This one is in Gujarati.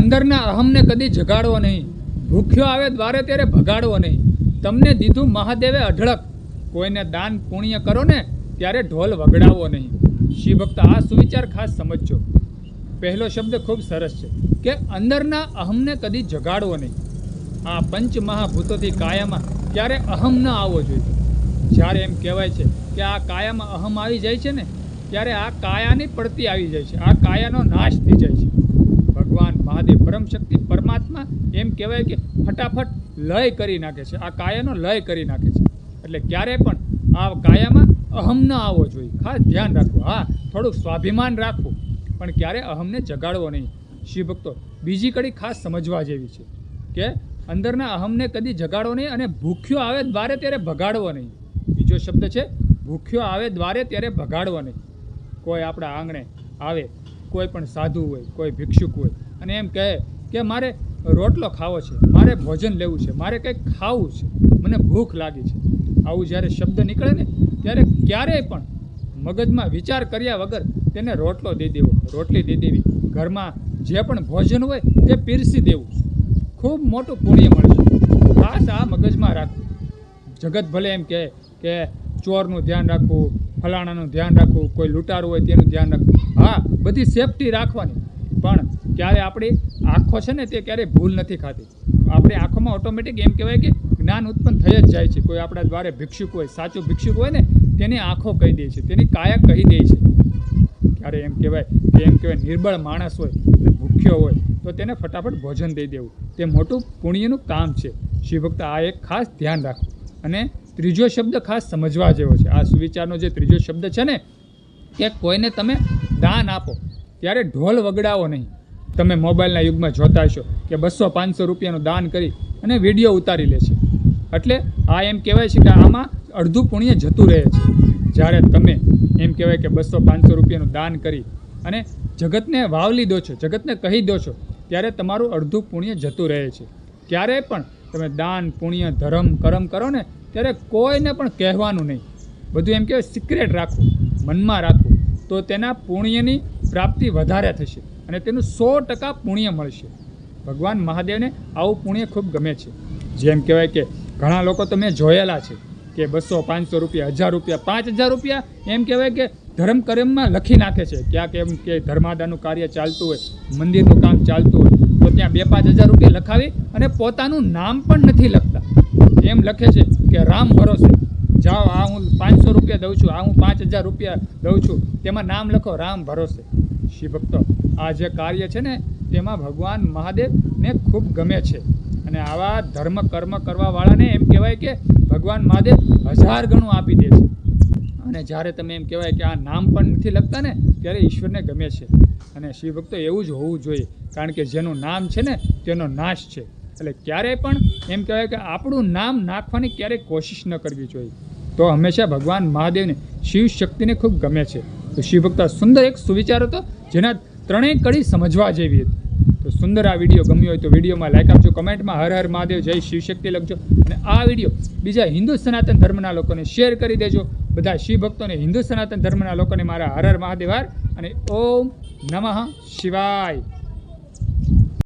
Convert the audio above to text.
અંદરના અહમને કદી જગાડવો નહીં. ભૂખ્યો આવે દ્વારે ત્યારે ભગાડવો નહીં. તમને દીધું મહાદેવે અઢળક. કોઈને દાન પુણ્ય કરો ને, ત્યારે ઢોલ વગડાવો નહીં. શિવભક્ત આ સુવિચાર ખાસ સમજજો. પહેલો શબ્દ ખૂબ સરસ છે કે અંદરના અહમને કદી જગાડવો નહીં. આ પંચ મહાભૂતોથી કાયામાં ક્યારે અહમ ન આવવો જોઈએ. જ્યારે એમ કહેવાય છે કે આ કાયામાં અહમ આવી જાય છે ને, ત્યારે આ કાયાની પડતી આવી જાય છે. આ કાયાનો નાશ થઈ જાય છે. ભગવાન મહાદેવ પરમશક્તિ પરમાત્મા એમ કહેવાય કે ફટાફટ લય કરી નાખે છે. આ કાયાનો લય કરી નાખે છે. એટલે ક્યારે પણ આ કાયામાં અહમ ન આવવો જોઈએ. ખાસ ધ્યાન રાખવું. હા, થોડુંક સ્વાભિમાન રાખવું. પણ ક્યારે અહમને જગાડવો નહીં. શિવ ભક્તો, બીજી કડી ખાસ સમજવા જેવી છે કે અંદરના અહમને કદી જગાડવો નહીં અને ભૂખ્યો આવે દ્વારે ત્યારે ભગાડવો નહીં. બીજો શબ્દ છે, ભૂખ્યો આવે દ્વારે ત્યારે ભગાડવો નહીં. કોઈ આપણા આંગણે આવે, કોઈ પણ સાધુ હોય, કોઈ ભિક્ષુક હોય અને એમ કહે કે મારે રોટલો ખાવો છે, મારે ભોજન લેવું છે, મારે કંઈક ખાવું છે, મને ભૂખ લાગી છે. આવું જ્યારે શબ્દ નીકળે ને, ત્યારે ક્યારેય પણ મગજમાં વિચાર કર્યા વગર તેને રોટલો દઈ દેવો, રોટલી દઈ દેવી. ઘરમાં જે પણ ભોજન હોય તે પીરસી દેવું. ખૂબ મોટું પુણ્ય મળશે. ખાસ આ મગજમાં રાખવું. જગત ભલે એમ કહે કે ચોરનું ધ્યાન રાખવું, ફલાણાનું ધ્યાન રાખવું, કોઈ લૂંટારું હોય તેનું ધ્યાન રાખવું. હા, બધી સેફટી રાખવાની. ક્યારે આપણી આંખો છે ને તે ક્યારેય ભૂલ નથી ખાતી. આપણી આંખોમાં ઓટોમેટિક એમ કહેવાય કે જ્ઞાન ઉત્પન્ન થઈ જ જાય છે. કોઈ આપણા દ્વારે ભિક્ષુક હોય, સાચું ભિક્ષુક હોય ને, તેની આંખો કહી દે છે. તેની કાયા કહી દે છે. ક્યારે એમ કહેવાય કે એમ કહેવાય નિર્બળ માણસ હોય અને ભૂખ્યો હોય, તો તેને ફટાફટ ભોજન દઈ દેવું. તે મોટું પુણ્યનું કામ છે. શિવભક્ત, આ એક ખાસ ધ્યાન રાખવું અને ત્રીજો શબ્દ ખાસ સમજવા જેવો છે. આ સુવિચારનો જે ત્રીજો શબ્દ છે ને, કે કોઈને તમે દાન આપો, ત્યારે ઢોલ વગડાવો નહીં. તમે મોબાઈલના યુગમાં જોતા હશો કે બસો પાંચસો રૂપિયાનું દાન કરી અને વીડિયો ઉતારી લે છે. એટલે આ એમ કહેવાય છે કે આમાં અડધું પુણ્ય જતું રહે છે. જ્યારે તમે એમ કહેવાય કે બસો પાંચસો રૂપિયાનું દાન કરી અને જગતને વાવલી દો છો, જગતને કહી દો છો, ત્યારે તમારું અડધું પુણ્ય જતું રહે છે. ક્યારેય પણ તમે દાન, પુણ્ય, ધર્મ, કરમ કરો ને, ત્યારે કોઈને પણ કહેવાનું નહીં. બધું એમ કહેવાય સિક્રેટ રાખવું, મનમાં રાખવું. તો તેના પુણ્યની પ્રાપ્તિ વધારે થશે અને તેનું સો ટકા પુણ્ય મળશે. ભગવાન મહાદેવને આવું પુણ્ય ખૂબ ગમે છે. જેમ કહેવાય કે ઘણા લોકો તો મેં જોયેલા છે કે બસો, પાંચસો રૂપિયા, હજાર રૂપિયા, પાંચ હજાર રૂપિયા એમ કહેવાય કે ધર્મ કર્મમાં લખી નાખે છે. ક્યાંક એમ કે ધર્માદાનું કાર્ય ચાલતું હોય, મંદિરનું કામ ચાલતું હોય, તો ત્યાં બે, પાંચ હજાર રૂપિયા લખાવી અને પોતાનું નામ પણ નથી લખતા. એમ લખે છે કે રામ ભરોસે. જાઓ, આ હું પાંચસો રૂપિયા દઉં છું, આ હું પાંચ હજાર રૂપિયા દઉં છું. તેમાં નામ લખો, રામ ભરોસે. શિવ ભક્તો, આ જે કાર્ય છે ને, તેમાં ભગવાન મહાદેવને ખૂબ ગમે છે. અને આવા ધર્મ કર્મ કરવાવાળાને એમ કહેવાય કે ભગવાન મહાદેવ હજાર ગણું આપી દે છે. અને જ્યારે તમે એમ કહેવાય કે આ નામ પણ નથી લખતા ને, ત્યારે ઈશ્વરને ગમે છે. અને શિવ ભક્તો, એવું જ હોવું જોઈએ, કારણ કે જેનું નામ છે ને, તેનો નાશ છે. એટલે ક્યારેય પણ એમ કહેવાય કે આપણું નામ નાખવાની ક્યારેય કોશિશ ન કરવી જોઈએ. તો હંમેશા ભગવાન મહાદેવને શિવ શક્તિને ખૂબ ગમે છે. તો શિવ ભક્ત સુંદર એક સુવિચાર હતો, જેના ત્રણેય કડી સમજવા જેવી હતી. તો સુંદર આ વીડિયો ગમ્યો હોય તો વિડીયોમાં લાઈક આપજો, કમેન્ટમાં હર હર મહાદેવ, જય શિવ શક્તિ લખજો. અને આ વીડિયો બીજા હિન્દુ સનાતન ધર્મના લોકોને શેર કરી દેજો. બધા શિવ ભક્તોને હિન્દુ સનાતન ધર્મના લોકોને મારા હર હર મહાદેવ અને ઓમ નમઃ શિવાય.